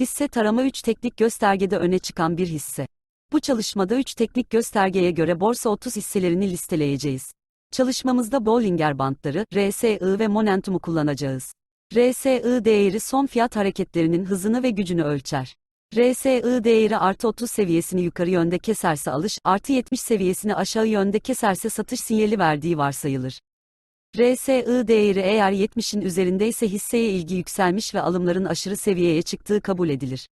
Hisse tarama 3 teknik göstergede öne çıkan bir hisse. Bu çalışmada 3 teknik göstergeye göre Borsa 30 hisselerini listeleyeceğiz. Çalışmamızda Bollinger Bandları, RSI ve Momentum'u kullanacağız. RSI değeri son fiyat hareketlerinin hızını ve gücünü ölçer. RSI değeri artı 30 seviyesini yukarı yönde keserse alış, artı 70 seviyesini aşağı yönde keserse satış sinyali verdiği varsayılır. RSI değeri eğer 70'in üzerindeyse hisseye ilgi yükselmiş ve alımların aşırı seviyeye çıktığı kabul edilir.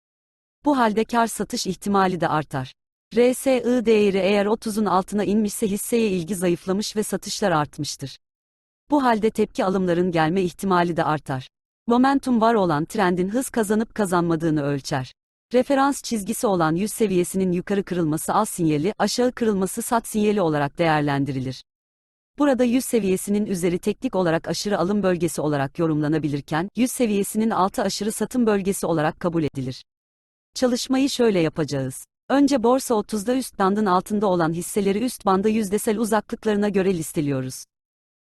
Bu halde kar satış ihtimali de artar. RSI değeri eğer 30'un altına inmişse hisseye ilgi zayıflamış ve satışlar artmıştır. Bu halde tepki alımların gelme ihtimali de artar. Momentum var olan trendin hız kazanıp kazanmadığını ölçer. Referans çizgisi olan 100 seviyesinin yukarı kırılması al sinyali, aşağı kırılması sat sinyali olarak değerlendirilir. Burada 100 seviyesinin üzeri teknik olarak aşırı alım bölgesi olarak yorumlanabilirken, 100 seviyesinin altı aşırı satım bölgesi olarak kabul edilir. Çalışmayı şöyle yapacağız. Önce borsa 30'da üst bandın altında olan hisseleri üst banda yüzdesel uzaklıklarına göre listeliyoruz.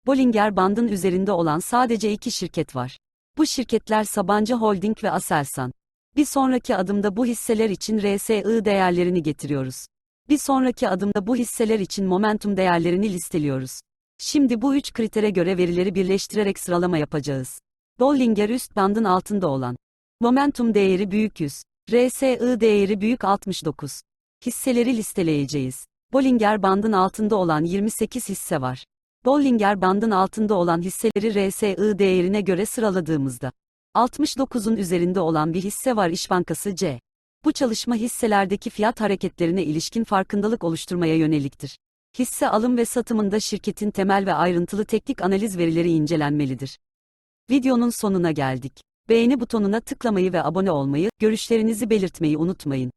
Bollinger bandın üzerinde olan sadece iki şirket var. Bu şirketler Sabancı Holding ve Aselsan. Bir sonraki adımda bu hisseler için RSI değerlerini getiriyoruz. Bir sonraki adımda bu hisseler için momentum değerlerini listeliyoruz. Şimdi bu üç kritere göre verileri birleştirerek sıralama yapacağız. Bollinger üst bandın altında olan. Momentum değeri büyük 100. RSI değeri büyük 69. Hisseleri listeleyeceğiz. Bollinger bandın altında olan 28 hisse var. Bollinger bandın altında olan hisseleri RSI değerine göre sıraladığımızda 69'un üzerinde olan bir hisse var İş Bankası C. Bu çalışma hisselerdeki fiyat hareketlerine ilişkin farkındalık oluşturmaya yöneliktir. Hisse alım ve satımında şirketin temel ve ayrıntılı teknik analiz verileri incelenmelidir. Videonun sonuna geldik. Beğeni butonuna tıklamayı ve abone olmayı, görüşlerinizi belirtmeyi unutmayın.